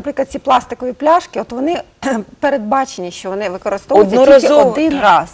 наприклад, ці пластикові пляшки, от вони передбачені, що вони використовуються тільки Одноразово, один раз.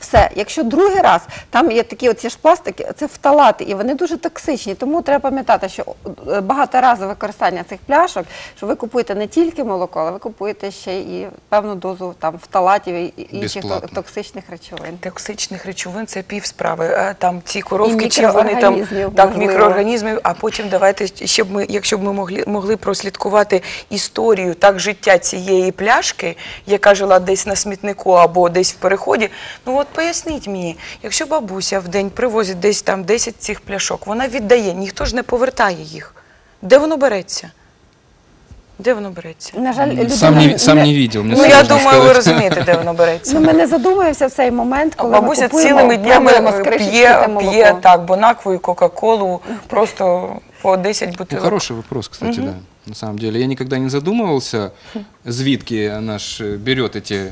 Все. Якщо другий раз, там є такі оці ж пластики, це фталати, і вони дуже токсичні. Тому треба пам'ятати, що е, багаторазове використання цих пляшок, що ви купуєте не тільки молоко, але ви купуєте ще і певну дозу там фталатів і інших Безплатно. токсичних речовин. Токсичних речовин це пів справи. Е, Там ці коровки, І чи вони там мікроорганізмів, так, можливо. мікроорганізмів. А потім давайте, щоб ми, якщо б ми могли могли прослідкувати історію так життя цієї пляшки, яка жила десь на смітнику або десь в переході. Ну от поясніть мені, якщо бабуся в день привозить десь там 10 цих пляшок, вона віддає, ніхто ж не повертає їх. Де воно береться? Де воно береться? На жаль, людина Сам не, сам не видел. мне Ну я сложно думаю, ви сказать. розумієте, де воно береться. Ну, ми не задумуємося в цей момент, коли Бабуся ми купуємо, цілими днями пробуємо з кришечки п'є, те молоко. п'є так, бонакву і Кока-Колу, просто по 10 Ну, бутилок. хороший вопрос, кстати, да. На самом деле, я никогда не задумывался. Звитки наш э, берет эти э,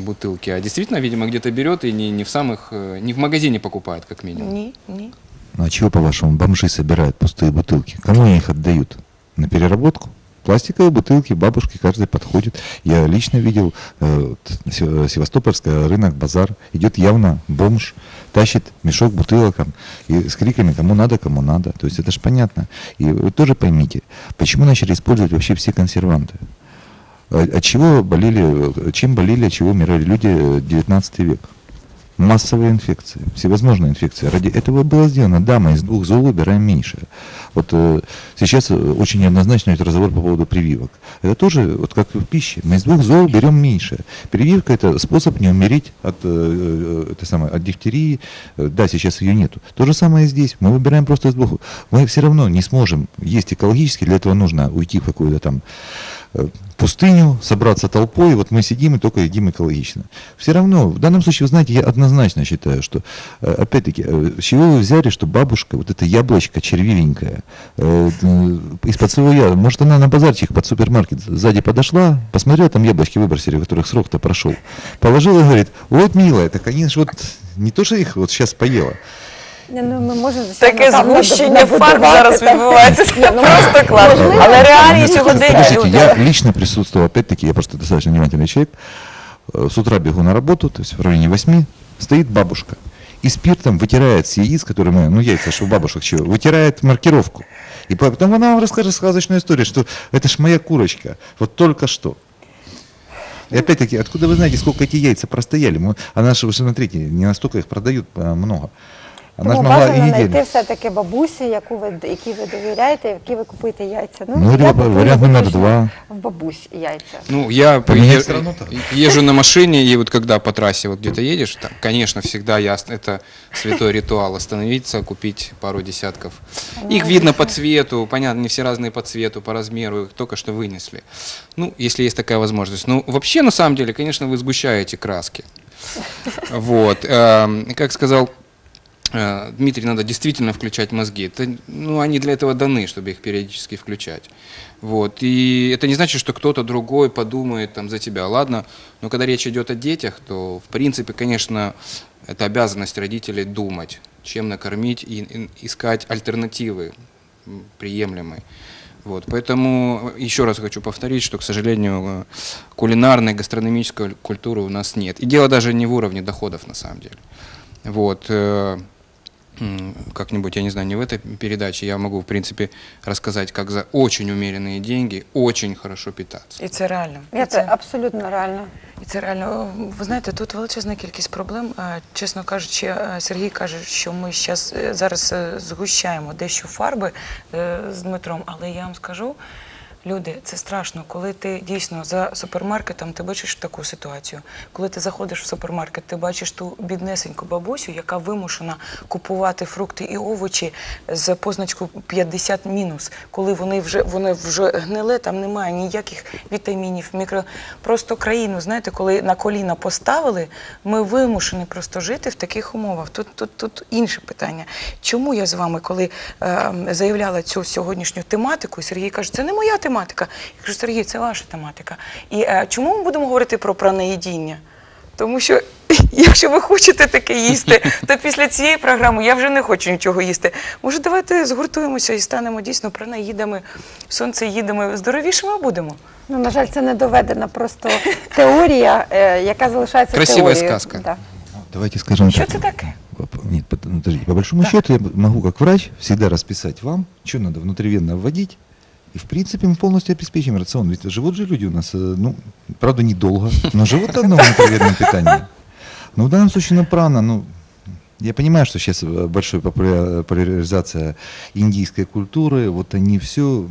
бутылки, а действительно, видимо, где-то берет и не, не в самых, э, не в магазине покупает, как минимум. Ні, ні. Ну а чего, по-вашему, бомжи собирают пустые бутылки? Кому они их отдают? На переработку? Пластиковые бутылки, бабушки, каждый подходит. Я лично видел э, Се- Севастопольский рынок, базар. Идет явно бомж, тащит мешок бутылок и с криками «кому надо, кому надо». То есть это же понятно. И вы тоже поймите, почему начали использовать вообще все консерванты? Э, От чего болели, э, чем болели, от чего умирали люди э, 19 век? Массовые инфекции, всевозможные инфекции. Ради этого было сделано. Да, мы из двух зол выбираем меньшее. Вот э, сейчас э, очень неоднозначный идет разговор по поводу прививок. Это тоже, вот как в пище, мы из двух зол берем меньшее. Прививка это способ не умереть от, э, э, это самое, от дифтерии. Э, Да, сейчас ее нету. То же самое здесь. Мы выбираем просто из двух. Мы все равно не сможем есть экологически, для этого нужно уйти в какую-то там э, пустыню, собраться толпой, вот мы сидим и только едим экологично. Все равно, в данном случае, вы знаете, я однозначно считаю, что, э, опять-таки, э, с чего вы взяли, что бабушка, вот это яблочко червивенькое, э, э, из-под своего я, может, она на базарчик под супермаркет сзади подошла, посмотрела, там яблочки выбросили, у которых срок-то прошел, положила и говорит, вот, милая, так они же вот не то, что их вот сейчас поела, Ні, Ну, ми можемо, звичайно, Таке там згущення набудувати, фарб зараз так. відбувається. Це ну, просто класно. можливо. Але реалії Ну, сьогодення Подождите, люди. я лично присутствовал, опять-таки, я просто достаточно внимательный человек. Э, С утра бегу на работу, то есть в районе 8, стоит бабушка. И спиртом вытирает с яиц, которые мы, ну яйца, что у бабушек чего, вытирает маркировку. И потом она вам расскажет сказочную историю, что это ж моя курочка, вот только что. И опять-таки, откуда вы знаете, сколько эти яйца простояли? Мы- Она же, вы смотрите, не настолько их продают а, много. Она же Тому могла и бажано знайти неделю. все-таки бабусі, яку ви, якій ви довіряєте, які ви купуєте яйця. Ну, я варіант купую номер виключно два. В бабусь яйця. Ну, я Поменять е- страну так. езжу на машине, и вот когда по трассе вот где-то едешь, там, конечно, всегда ясно, это святой ритуал, остановиться, купить пару десятков. Их видно по цвету, понятно, не все разные по цвету, по размеру, их только что вынесли. Ну, если есть такая возможность. Ну, вообще, на самом деле, конечно, вы сгущаете краски. Вот. эм, Как сказал э, Дмитрий, надо действительно включать мозги. Это, ну, они для этого даны, чтобы их периодически включать. Вот. И это не значит, что кто-то другой подумает там, за тебя. Ладно, но когда речь идет о детях, то, в принципе, конечно, это обязанность родителей думать, чем накормить и, и искать альтернативы приемлемые. Вот, поэтому еще раз хочу повторить, что, к сожалению, э, кулинарной, гастрономической культуры у нас нет. И дело даже не в уровне доходов, на самом деле. Вот, э, как-нибудь, я не знаю, не в этой передаче, я могу, в принципе, рассказать, как за очень умеренные деньги очень хорошо питаться. І це реально. І це абсолютно реально. І це реально, ви знаєте, тут величезна кількість проблем. Е, Чесно кажучи, е, Сергій каже, що ми щас, е, зараз е, згущаємо дещо фарби е, з Дмитром, але я вам скажу. Люди, це страшно, коли ти дійсно за супермаркетом ти бачиш таку ситуацію. Коли ти заходиш в супермаркет, ти бачиш ту біднесеньку бабусю, яка вимушена купувати фрукти і овочі з позначкою 50 мінус, коли вони вже вони вже гниле, там немає ніяких вітамінів, мікро. Просто країну, знаєте, коли на коліна поставили, ми вимушені просто жити в таких умовах. Тут, тут, тут інше питання. Чому я з вами, коли е, заявляла цю сьогоднішню тематику, Сергій каже, це не моя тематика. Я кажу, Сергій, це ваша тематика. І е, чому ми будемо говорити про праноїдіння? Тому що якщо ви хочете таке їсти, то після цієї програми я вже не хочу нічого їсти. Може, давайте згуртуємося і станемо дійсно пранаїдами, сонцеїдами, здоровішими будемо. Ну, на жаль, це не доведена просто теорія, е, яка залишається Красивая теорією. сказка. Да. Давайте скажем Що так. це таке? По- Нет, по- ну, подождите, по большому счету я могу как врач всегда расписать вам, что надо внутривенно вводить, и в принципе мы полностью обеспечим рацион. Ведь живут же люди у нас, э, ну, правда, недолго, но живут одно внутривенном питании. Но в данном случае, ну, прана, ну, я понимаю, что сейчас э, большая популя- популяризация индийской культуры, вот они все...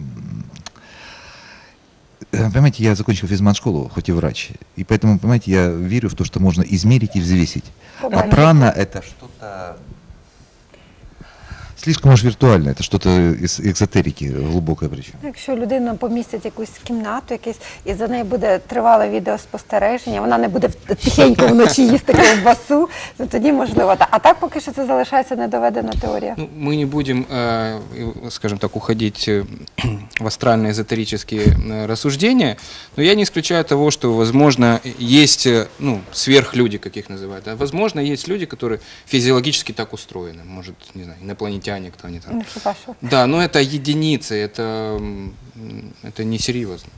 Понимаете, я закончил физмат-школу, хоть и врач, и поэтому, понимаете, я верю в то, что можно измерить и взвесить. А прана это что-то слишком уж виртуально, это что-то из экзотерики глубокое причем. Якщо людину помістять в якусь кімнату, якийсь, і за нею буде тривале відеоспостереження, вона не буде в- тихенько вночі їсти ковбасу, то тоді можливо. Та- А так поки що це залишається недоведена теорія. Ну, мы не будем, э, и, скажем так, уходить э, в астральные эзотерические э, рассуждения, но я не исключаю того, что, возможно, есть э, ну, сверхлюди, как их называют. да. Возможно, есть люди, которые физиологически так устроены. Может, не знаю, инопланетяне, кто они там. Ну, хіба що? Да, но это единицы, это, м, это несерьезно.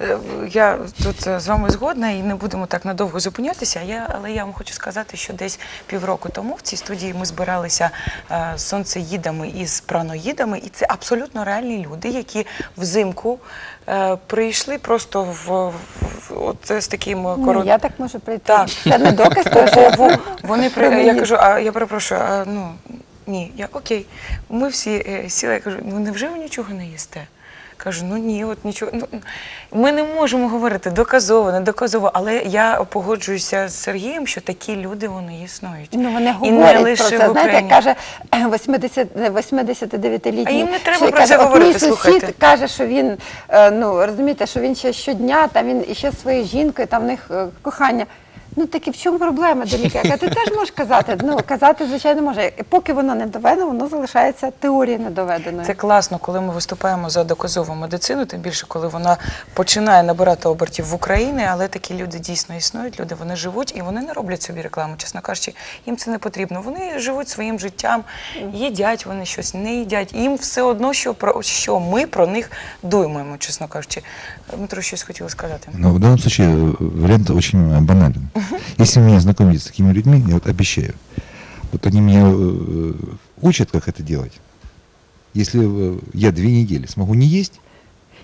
Е, Я тут е, з вами згодна і не будемо так надовго зупинятися. Я, але я вам хочу сказати, що десь півроку тому в цій студії ми збиралися е, з сонцеїдами і з праноїдами, і це абсолютно реальні люди, які взимку е, прийшли просто в, в- в- от з таким Ну, корот... я так можу прийти. Так. Це не доказ того, що я Во- Вони при я Промені- кажу, а я перепрошую, а ну ні, я окей. Ми всі е, сіли, я кажу, ну невже ви нічого не їсте? Кажу, ну ні, от нічого. Ну, ми не можемо говорити доказово, не доказово, але я погоджуюся з Сергієм, що такі люди вони існують. Ну, вони І не говорять лише про це. в Знаєте, як Україні. каже 80, 89-літній. А їм не треба що про каже, це «От говорити, сусід слухайте». каже, що він, е, ну, розумієте, що він ще щодня, там він іще зі своєю жінкою, там в них е, кохання. Ну таки в чому проблема до? Ти теж можеш казати. Ну казати, звичайно, може. І поки воно не доведено, воно залишається теорією недоведеною. Це класно, коли ми виступаємо за доказову медицину, тим більше, коли вона починає набирати обертів в Україні, але такі люди дійсно існують, люди вони живуть і вони не роблять собі рекламу, чесно кажучи, їм це не потрібно. Вони живуть своїм життям, їдять вони щось, не їдять. Їм все одно, що про що ми про них думаємо, чесно кажучи. Дмитро, щось хотіли сказати. Но в данном случае э, вариант очень э, банален. Если меня знакомить с такими людьми, я вот обещаю, вот они меня э, учат, как это делать. Если э, я две недели смогу не есть,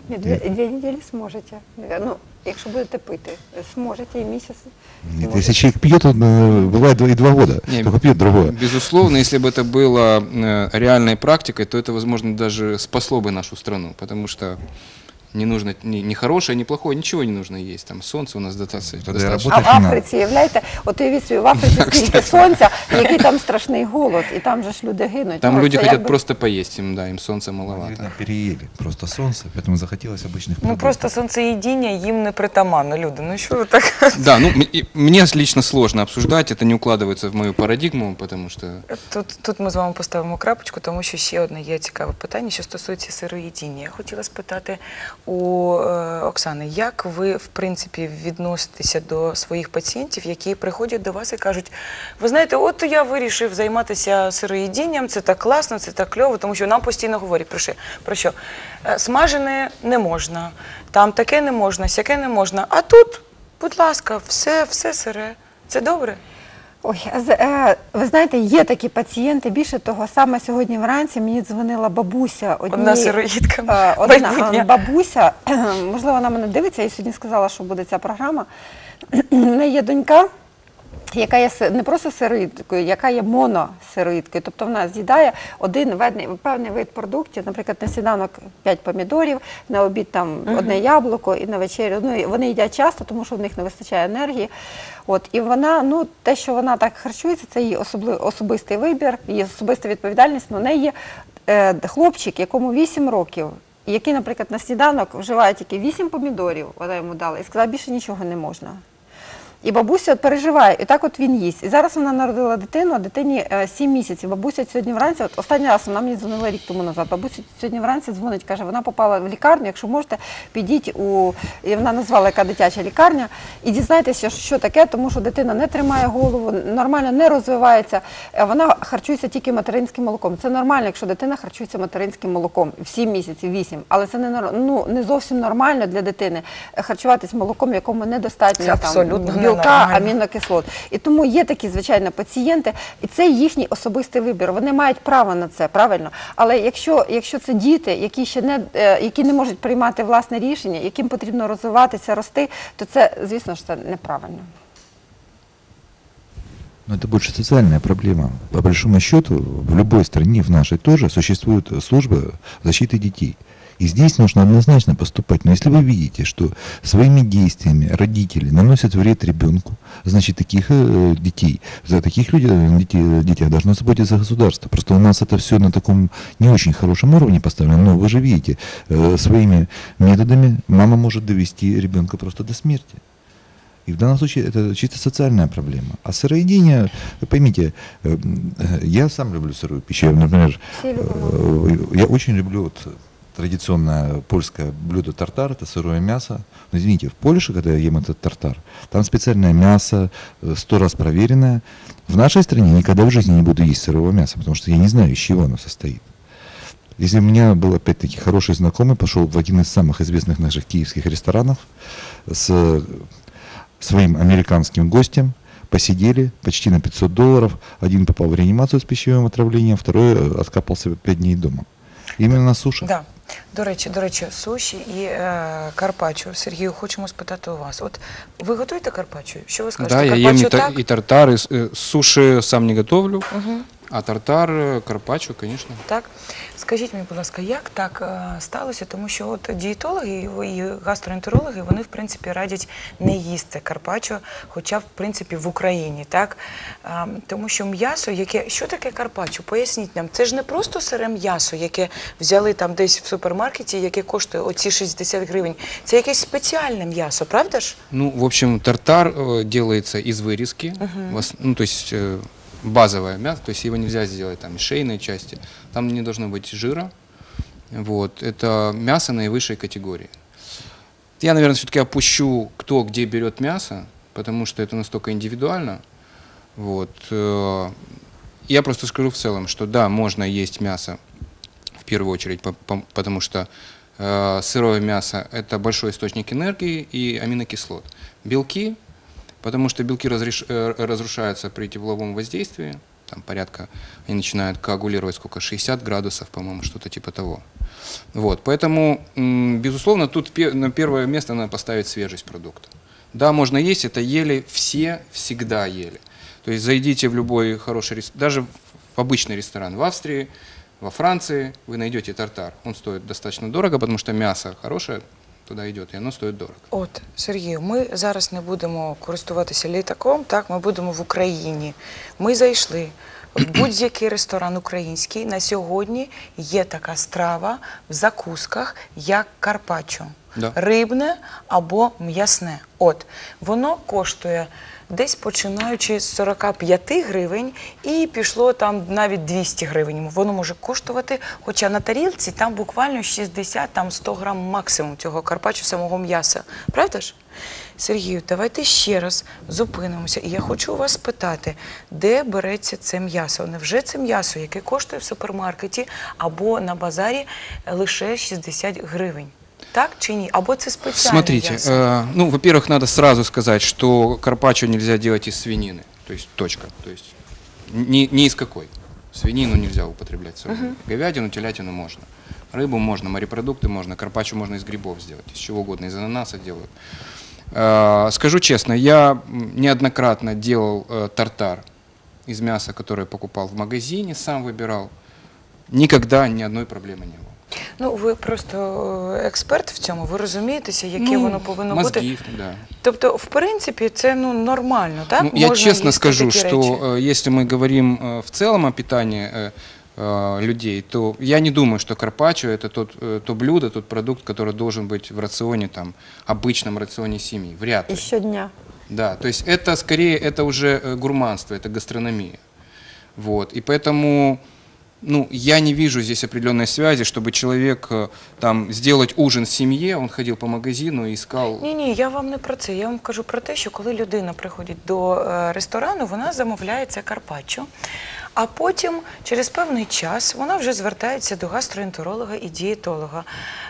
Ні, дві, дві неділі зможете. Ну, якщо будете пити, зможете і місяць. нет, зможете. если человек пьет, он э, бывает два- и два года, Не, только пьет другое. Безусловно, если бы это было э, реальной практикой, то это, возможно, даже спасло бы нашу страну, потому что не нужно ни, ни хорошее, ни плохое, ничего не нужно есть. Там солнце у нас достаточно. Тогда достаточно. А в Работаешь на- Африці, уявляєте, от уявіть собі, в Африці скільки сонця, і який там страшний голод, і там же ж люди гинуть. Там Ну, люди це хотят якби- просто поесть, им, да, им солнца маловато. Видно, переели просто солнце, поэтому захотелось обычных Ну продуктов. просто сонцеїдіння їм не притаманно, люди. Ну що ви так? Да, ну м- и мне лично сложно обсуждать, это не укладывается в мою парадигму, потому что Тут, тут ми з вами поставимо крапочку, тому що ще одне є цікаве питання, що стосується сироїдіння. Я хотіла спитати у е, Оксани, як ви в принципі відноситеся до своїх пацієнтів, які приходять до вас і кажуть: ви знаєте, от я вирішив займатися сироїдінням, це так класно, це так кльово, тому що нам постійно говорять про що, про що Е, смажене не можна, там таке не можна, сяке не можна. А тут, будь ласка, все, все сире. Це добре. Ой, е, ви знаєте, є такі пацієнти. Більше того, саме сьогодні вранці мені дзвонила бабуся. Одна сироїдка. Е, Одна майбутня. бабуся, можливо, вона мене дивиться, я сьогодні сказала, що буде ця програма. У неї є донька, яка є не просто сироїдкою, яка є моносироїдкою. Тобто вона з'їдає один ведний, певний вид продуктів, наприклад, на сніданок 5 помідорів, на обід там одне яблуко і на вечерю. Ну, вони їдять часто, тому що в них не вистачає енергії. От, і вона, ну, те, що вона так харчується, це її особли, особистий вибір, її особиста відповідальність. На неї е, хлопчик, якому 8 років, який, наприклад, на сніданок вживає тільки 8 помідорів, вона йому дала, і сказала, більше нічого не можна. І бабуся от переживає, і так от він їсть. І зараз вона народила дитину, а дитині 7 місяців. Бабуся сьогодні вранці, от останній раз вона мені дзвонила рік тому назад. Бабуся сьогодні вранці дзвонить, каже, вона попала в лікарню. Якщо можете, підіть у і вона назвала яка дитяча лікарня, і дізнайтеся, що таке, тому що дитина не тримає голову, нормально не розвивається. Е, Вона харчується тільки материнським молоком. Це нормально, якщо дитина харчується материнським молоком в 7 місяців, 8. Але це не ну, не зовсім нормально для дитини е, харчуватись молоком, якому недостатньо Це там, абсолютно білка, амінокислот. І тому є такі, звичайно, пацієнти, і це їхній особистий вибір. Вони мають право на це, правильно. Але якщо, якщо це діти, які ще не е, які не можуть приймати власне рішення, яким потрібно розвиватися, рости, то це, звісно ж, це неправильно. Но это больше социальная проблема. По большому счету, в любой стране, в нашей тоже, существует служба защиты детей. И здесь нужно однозначно поступать. Но если вы видите, что своими действиями родители наносят вред ребенку, значит, таких э, детей, за таких людей, детей, детей должно заботиться государство. Просто у нас это все на таком не очень хорошем уровне поставлено. Но вы же видите, э, своими методами мама может довести ребенка просто до смерти. И в данном случае это чисто социальная проблема. А сыроедение, поймите, э, э, я сам люблю сырую пищу. Я, Например, э, я очень люблю вот традиционное польское блюдо тартар, это сырое мясо. Но извините, в Польше, когда я ем этот тартар, там специальное мясо, э, сто раз проверенное. В нашей стране никогда в жизни не буду есть сырого мяса, потому что я не знаю, из чего оно состоит. Если у меня был опять-таки хороший знакомый, пошел в один из самых известных наших киевских ресторанов с э, своим американским гостем, посидели почти на 500 долларов. Один попал в реанимацию с пищевым отравлением, второй э, откапался 5 дней дома. Именно на суше. Да. До речі, до речі, суші і е, карпаччо. Сергію, хочемо спитати у вас. От ви готуєте карпаччо? Що ви скажете? Да, я ем карпаччо и, та- так? и тартар, и э, суши сам не готовлю, Мгм. а тартар, э, карпаччо, конечно. Так, скажіть мені, будь ласка, як так е, сталося? Тому що от дієтологи і гастроентерологи вони в принципі радять не їсти карпаччо, хоча б в принципі в Україні, так А, тому що м'ясо, яке що таке карпаччо? Поясніть нам, це ж не просто сире м'ясо, яке взяли там десь в супермаркеті, яке коштує оці 60 гривень. Це якесь спеціальне м'ясо, правда ж? Ну, в общем, тартар э, делается из вырезки, в ос- ну, то есть э, базовое мясо, то есть его нельзя сделать там из шейной части, там не должно быть жира, вот, это мясо наивысшей категории. Я, наверное, все-таки опущу, кто где берет мясо, потому что это настолько индивидуально, вот. э, Я просто скажу в целом, что да, можно есть мясо в первую очередь, по- по- потому что э, сырое мясо – это большой источник энергии и аминокислот. Белки, потому что белки разреш- э, разрушаются при тепловом воздействии, там порядка, они начинают коагулировать сколько, 60 градусов, по-моему, что-то типа того. Вот, поэтому, безусловно, тут на первое место надо поставить свежесть продукта. Да, можно есть, это ели все, всегда ели. То есть зайдите в любой хороший ресторан, даже в обычный ресторан в Австрии, во Франции, вы найдете тартар. Он стоит достаточно дорого, потому что мясо хорошее туда идет, и оно стоит дорого. От, Сергію, ми зараз не будемо користуватися літаком, так, ми будемо в Україні. Ми зайшли будь-який ресторан український. На сьогодні є така страва в закусках, як карпаччо. Да. Рибне або м'ясне. От, воно коштує десь починаючи з 45 гривень і пішло там навіть 200 гривень. Воно може коштувати, хоча на тарілці там буквально 60 там 100 грам максимум цього карпаччо самого м'яса. Правда ж? Сергію, давайте ще раз зупинимося. І я хочу у вас спитати, де береться це м'ясо? Невже це м'ясо, яке коштує в супермаркеті або на базарі лише 60 гривень? Так чи ні? Або це спеціальне Смотрите, м'ясо? э, ну, во-первых, надо сразу сказать, что карпаччо нельзя делать из свинины, то есть точка, то есть ни, ни из какой. Свинину нельзя употреблять сырую. Говядину, телятину можно. Рыбу можно, морепродукты можно, карпаччо можно из грибов сделать, из чего угодно, из ананаса делают. Э, Скажу честно, я м, неоднократно делал э, тартар из мяса, которое покупал в магазине, сам выбирал. Никогда ни одной проблемы не было. Ну, ви просто е, експерт в цьому, ви розумієтеся, яке Ну, воно повинно бути. Мозги, да. Тобто, в принципі, це ну нормально, так? Ну, я Можна честно їсти скажу, такі что речі. э, если мы говорим э, в целом о питании э, э, людей, то я не думаю, что карпаччо это тот, э, то блюдо, тот продукт, который должен быть в рационе, там, обычном рационе семьи. Вряд І ли. щодня. Да, то есть это скорее, это уже э, гурманство, это гастрономия. Вот, и поэтому, ну, я не вижу здесь определенной связи, чтобы человек э, там сделать ужин в семье, он ходил по магазину и искал... Ні, ні, я вам не про це. Я вам кажу про те, що коли людина приходить до е, ресторану, вона замовляє це карпаччо. А потім, через певний час, вона вже звертається до гастроентеролога і дієтолога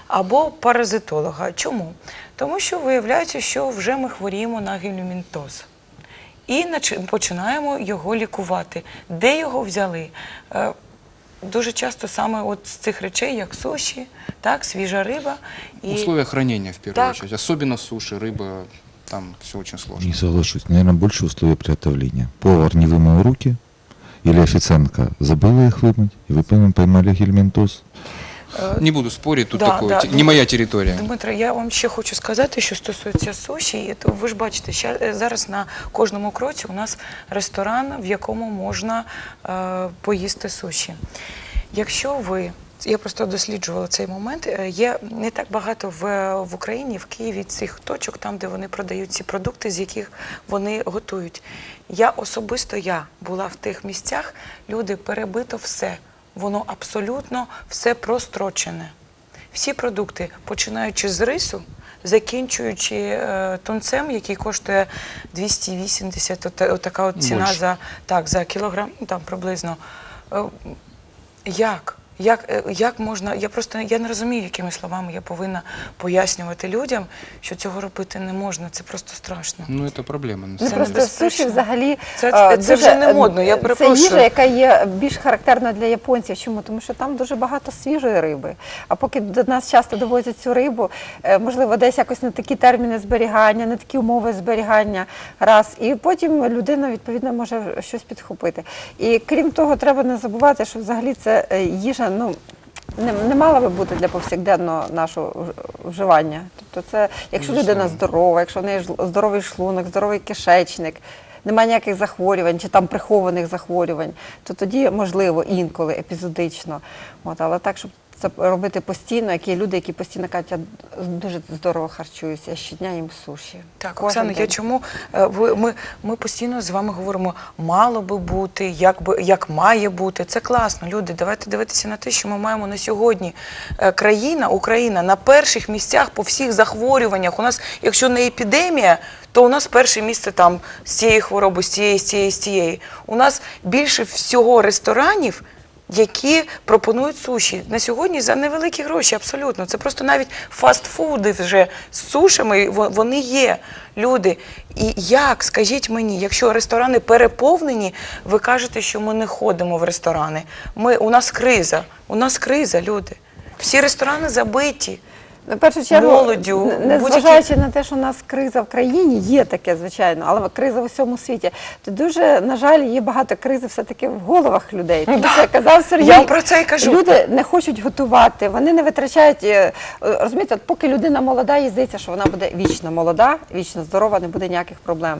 або паразитолога. Чому? Тому що виявляється, що вже ми хворіємо на гельмінтоз. І начи- починаємо його лікувати. Де його взяли? Е, Дуже часто саме от з цих речей, як суші, так, свіжа риба. І... Условия хранения, в первую Так. очередь. Особенно суши, рыба, там все очень сложно. Не соглашусь. Наверное, больше условия приготовления. Повар не вымыл руки, или официантка забыла их вымыть, и вы поймали- поймали гельминтоз. Е, Не буду спорить, тут Да, такое, да, те- ну, не моя территория. Дмитро, я вам ще хочу сказати, що стосується суші, і то ви ж бачите, ща- е, зараз на кожному кроці у нас ресторан, в якому можна е, поїсти суші. Якщо ви я просто досліджувала цей момент. е, Є не так багато в, в Україні, в Києві цих точок, там, де вони продають ці продукти, з яких вони готують. Я особисто я була в тих місцях, люди перебито все. Воно абсолютно все прострочене. Всі продукти, починаючи з рису, закінчуючи е, тунцем, який коштує 280, от, от така от ціна за, так, за кілограм, ну, там приблизно. Е, як? Як, е, як можна, я просто я не розумію, якими словами я повинна пояснювати людям, що цього робити не можна. Це просто страшно. Ну, это проблема. на Ну, Це просто суші взагалі Це- е, це вже не модно, я Це їжа, яка є більш характерна для японців. Чому? Тому що там дуже багато свіжої риби. А поки до нас часто довозять цю рибу, е, можливо, десь якось не такі терміни зберігання, не такі умови зберігання, раз. І потім людина відповідно може щось підхопити. І крім того, треба не забувати, що взагалі це е, ну. Не, не мала би бути для повсякденного нашого вживання. Тобто, це якщо людина здорова, якщо в неї здоровий шлунок, здоровий кишечник, немає ніяких захворювань чи там прихованих захворювань, то тоді можливо інколи епізодично. От, але так, щоб це робити постійно, як є люди, які постійно кажуть, я дуже здорово харчуюся, я щодня їм суші. Так, Кожен Оксана, я чому е, ви ми, ми постійно з вами говоримо, мало би бути, як би як має бути. Це класно. Люди, давайте дивитися на те, що ми маємо на сьогодні. Е, Країна, Україна на перших місцях по всіх захворюваннях. У нас, якщо не епідемія, то у нас перше місце там з цієї хвороби, з цієї, з цієї, з цієї. У нас більше всього ресторанів. Які пропонують суші на сьогодні за невеликі гроші, абсолютно. Це просто навіть фастфуди вже з сушами во- вони є. Люди. І як, скажіть мені, якщо ресторани переповнені, ви кажете, що ми не ходимо в ресторани. Ми, у нас криза, у нас криза, люди. Всі ресторани забиті. Першу чергу, молоддю, н- не будь-які- зважаючи на те, що у нас криза в країні, є таке, звичайно, але криза в усьому світі. То дуже, на жаль, є багато кризи все-таки в головах людей. Тому Да. що, казав Сергій, Я про це і кажу. люди не хочуть готувати, вони не витрачають. е, е, Розумієте, от поки людина молода, їй здається, що вона буде вічно молода, вічно здорова, не буде ніяких проблем.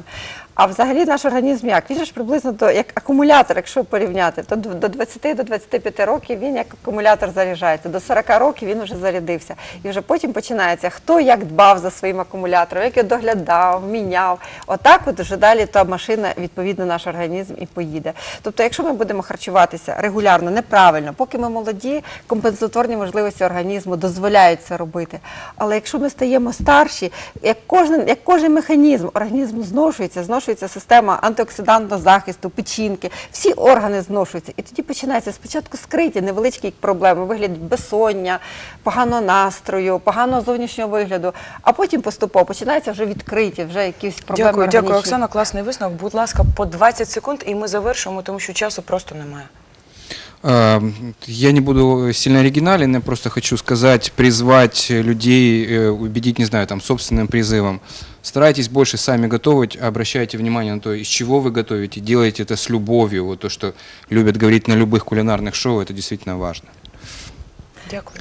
А взагалі наш організм як? Він ж приблизно до, як акумулятор, якщо порівняти, то до до 20 до 25 років він як акумулятор заряджається. До 40 років він вже зарядився. І вже потім починається, хто як дбав за своїм акумулятором, як його доглядав, міняв. Отак от вже далі та машина, відповідно, наш організм і поїде. Тобто, якщо ми будемо харчуватися регулярно, неправильно, поки ми молоді, компенсаторні можливості організму дозволяють це робити. Але якщо ми стаємо старші, як кожен, як кожен механізм, організм зношується, зношується система антиоксидантного захисту, печінки, всі органи зношуються. І тоді починається спочатку скриті невеличкі проблеми, вигляд безсоння, поганого настрою, поганого зовнішнього вигляду, а потім поступово починаються вже відкриті, вже якісь проблеми. Дякую, дякую, органічні. Оксана. Класний висновок. Будь ласка, по 20 секунд, і ми завершимо, тому що часу просто немає. А, Я не буду сильно оригинален, я просто хочу сказать, призвать людей, э, убедить, не знаю, там, собственным призывом. Старайтесь больше сами готовить, обращайте внимание на то, из чего вы готовите, делайте это с любовью. Вот то, что любят говорить на любых кулинарных шоу, это действительно важно. Дякую.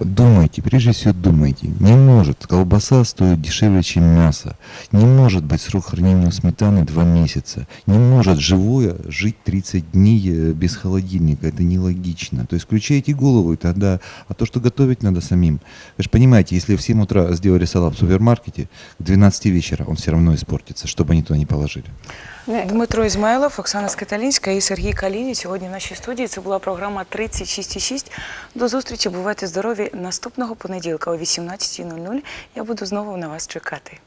Думайте, прежде всего думайте. Не может колбаса стоить дешевле, чем мясо. Не может быть срок хранения сметаны 2 месяца. Не может живое жить 30 дней э, без холодильника. Это нелогично. То есть включайте голову тогда... А то, что готовить надо самим. Вы же понимаете, если в 7 утра сделали салат в супермаркете, к 12 вечера он все равно испортится, чтобы они туда не положили. Дмитро Ізмайлов, Оксана Скаталінська і Сергій Каліні сьогодні в нашій студії. Це була програма 36,6. До зустрічі. Бувайте здорові наступного понеділка о 18.00. Я буду знову на вас чекати.